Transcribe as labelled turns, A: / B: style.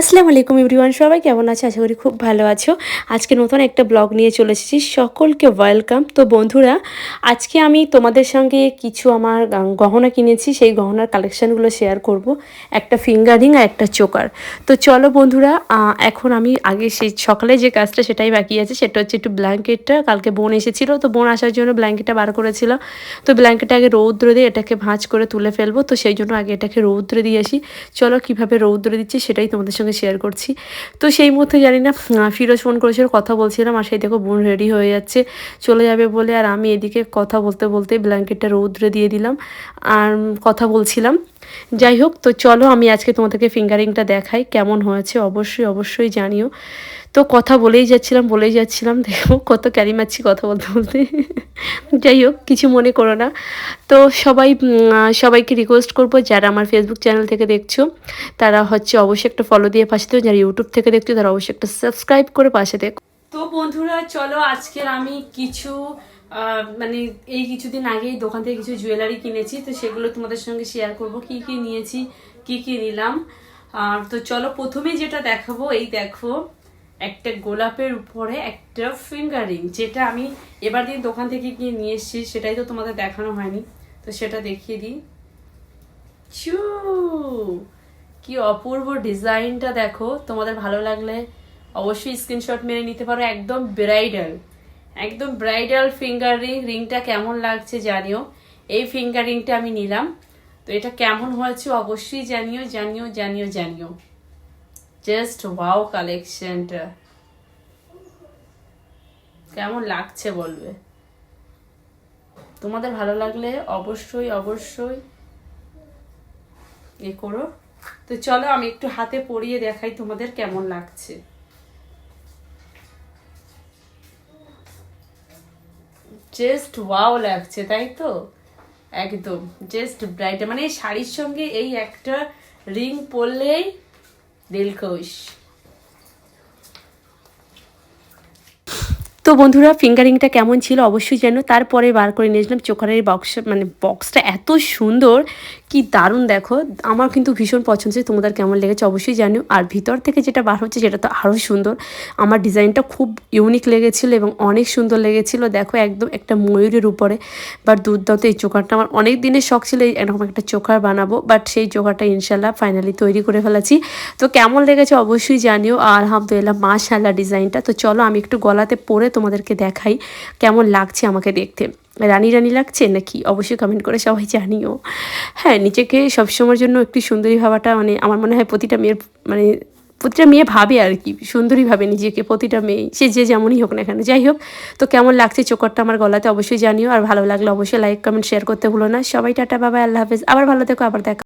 A: আসসালামু আলাইকুম এভরিওয়ান, সবাই কেমন আছে? আশা করি খুব ভালো আছো। আজকে নতুন একটা ব্লগ নিয়ে চলে এসেছি। সকলকে ওয়েলকাম তো বন্ধুরা, আজকে আমি তোমাদের সঙ্গে কিছু আমার গহনা কিনেছি। সেই গহনার কালেকশানগুলো শেয়ার করব। একটা ফিঙ্গারিং আর একটা চোকার তো চলো বন্ধুরা এখন আমি আগে সেই সকালে যে কাজটা সেটাই বাকি আছে, সেটা হচ্ছে একটু ব্ল্যাঙ্কেটটা কালকে বোন এসেছিল, তো বোন আসার জন্য ব্ল্যাঙ্কেটটা বার করেছিল। তো ব্ল্যাঙ্কেটটা আগে রৌদ্র দিয়ে এটাকে ভাঁজ করে তুলে ফেলব। তো সেই জন্য আগে এটাকে রৌদ্রে দিয়ে আসি। চলো কীভাবে রৌদ্রে দিচ্ছি সেটাই তোমাদের সঙ্গে শেয়ার করছি। তো সেই মুহূর্তে জানি না ফিরোজ ফোন করেছিল, কথা বলছিলাম, আর সেই দেখো বোন রেডি হয়ে যাচ্ছে, চলে যাবে বলে, আর আমি এদিকে কথা বলতে বলতে ব্ল্যাঙ্কেটটা রৌদ্রে দিয়ে দিলাম, আর কথা বলছিলাম। যাই হোক তো চলো আমি আজকে তোমাদেরকে ফিঙ্গারিংটা দেখাই, কেমন হয়েছে অবশ্যই অবশ্যই জানিও। তো কথা বলেই যাচ্ছিলাম বলেই যাচ্ছিলাম, দেখো কত ক্যারি মারছি কথা বলতে বলতে। যাই হোক কিছু মনে করো না। তো সবাই সবাইকে রিকোয়েস্ট করব, যারা আমার ফেসবুক চ্যানেল থেকে দেখছ, তারা হচ্ছে অবশ্যই একটা ফলো দিয়ে পাশে দেবো যারা ইউটিউব থেকে দেখছ, তারা অবশ্যই একটা সাবস্ক্রাইব করে পাশে দেখো তো বন্ধুরা, চলো আজকের আমি কিছু মানে এই কিছুদিন আগেই দোকান থেকে কিছু জুয়েলারি কিনেছি, তো সেগুলো তোমাদের সঙ্গে শেয়ার করব। কি কি নিয়েছি, কি কি নিলাম। আর তো চলো প্রথমে যেটা দেখাবো, এই দেখো, একটা গোলাপের উপরে একটা ফিঙ্গারিং যেটা আমি এবার দিন দোকান থেকে গিয়ে নিয়ে এসেছি, সেটাই তো তোমাদের দেখানো হয়নি। তো সেটা দেখিয়ে দিই। চু কি অপূর্ব ডিজাইনটা দেখো, তোমাদের ভালো লাগলে অবশ্যই স্ক্রিনশট মেরে নিতে পারো, একদম ব্রাইডাল একদম ব্রাইডাল ফিঙ্গার রিং রিংটা কেমন লাগছে জানিও। এই ফিঙ্গার রিংটা আমি নিলাম। তো এটা কেমন হয়েছে অবশ্যই জানিও জানিও জানিও জানিও। জাস্ট ওয়াও কালেকশনটা কেমন লাগছে বলবে? তোমাদের ভালো লাগলে অবশ্যই অবশ্যই এ করো। তো চলো আমি একটু হাতে পরিয়ে দেখাই তোমাদের কেমন লাগছে। জাস্ট ওয়াও লাগছে, তাই তো? একদম জাস্ট ব্রাইট মানে এই শাড়ির সঙ্গে এই একটা রিং পরলেই দিল তো বন্ধুরা, ফিঙ্গারিংটা কেমন ছিল অবশ্যই জানো। তারপরে বার করে নিয়েছিলাম চোখারের বক্স মানে বক্সটা এত সুন্দর, কি দারুণ দেখো। আমার কিন্তু ভীষণ পছন্দ হয়েছে, তোমাদের কেমন লেগেছে অবশ্যই জানিও। আর ভিতর থেকে যেটা বার হচ্ছে সেটা তো আরও সুন্দর। আমার ডিজাইনটা খুব ইউনিক লেগেছিল এবং অনেক সুন্দর লেগেছিল, দেখো একদম একটা ময়ূরের উপরে। বাট দুর্দান্ত এই চোখারটা, আমার অনেক দিনের শখ ছিল এরকম একটা চোখার বানাবো বাট সেই চোখারটা ইনশাল্লাহ ফাইনালি তৈরি করে ফেলেছি। তো কেমন লেগেছে অবশ্যই জানিও। আর আলহামদুলিল্লাহ মাশাল্লাহ ডিজাইনটা। তো চলো, আমি একটু গলাতে পরে তোমাদেরকে দেখাই কেমন লাগছে আমাকে দেখতে। রানী রানী লাগছে নাকি? অবশ্যই কমেন্ট করে সবাই জানিও। হ্যাঁ নিজেকে সবসময়ের জন্য একটু সুন্দরী ভাবাটা মানে আমার মনে হয় প্রতিটা মেয়ের মানে প্রতিটা মেয়ে ভাবে আর কি, সুন্দরী ভাবে নিজেকে, প্রতিটা মেয়ে, সে যে যেমনই হোক না কেন। যাই হোক, তো কেমন লাগছে চোখরটা আমার গলাতে অবশ্যই জানিও। আর ভালো লাগলে অবশ্যই লাইক কমেন্ট শেয়ার করতে ভুলো না। সবাই টাটা বাবা আল্লাহ হাফেজ। আবার ভালো থেকো, আবার দেখা